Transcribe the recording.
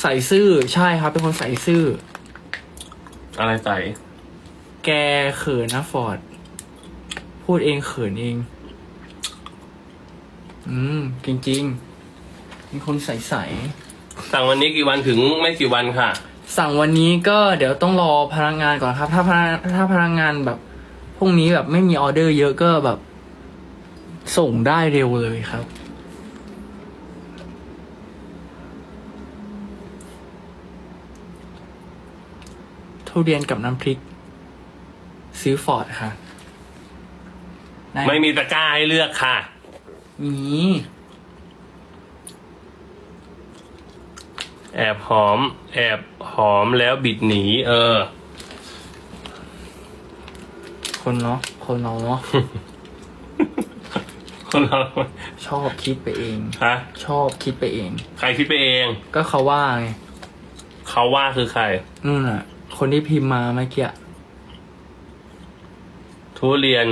ใส่ซื่อใช่ครับ เป็นคนใส่ซื่อ อะไรใส่แกเขินนะฟอร์ด พูดเองเขินเอง อืม จริงๆเป็นคนใสสั่งวันนี้กี่วันถึงไม่กี่วันค่ะๆสั่งวันนี้ก็เดี๋ยวต้องรอพนักงานก่อนครับ ถ้าพนักถ้าพนักงานแบบพรุ่งนี้แบบไม่มีออเดอร์เยอะก็แบบ ส่งได้เร็วเลยครับ ทุเรียนกับน้ำพริก ซื้อฟอร์ดค่ะด้ไม่มีตะกร้าให้เลือกค่ะ มีแอบหอม แอบหอมแล้วบิดหนี เออ คนเนาะคนเราเนาะคนเราชอบคิดไปเอง ฮะ ชอบคิดไปเอง ใครคิดไปเอง ก็เขาว่าไงเขาว่าคือใคร นู่นน่ะ คนที่พิมพ์มาเมื่อกี้ ทุเรียน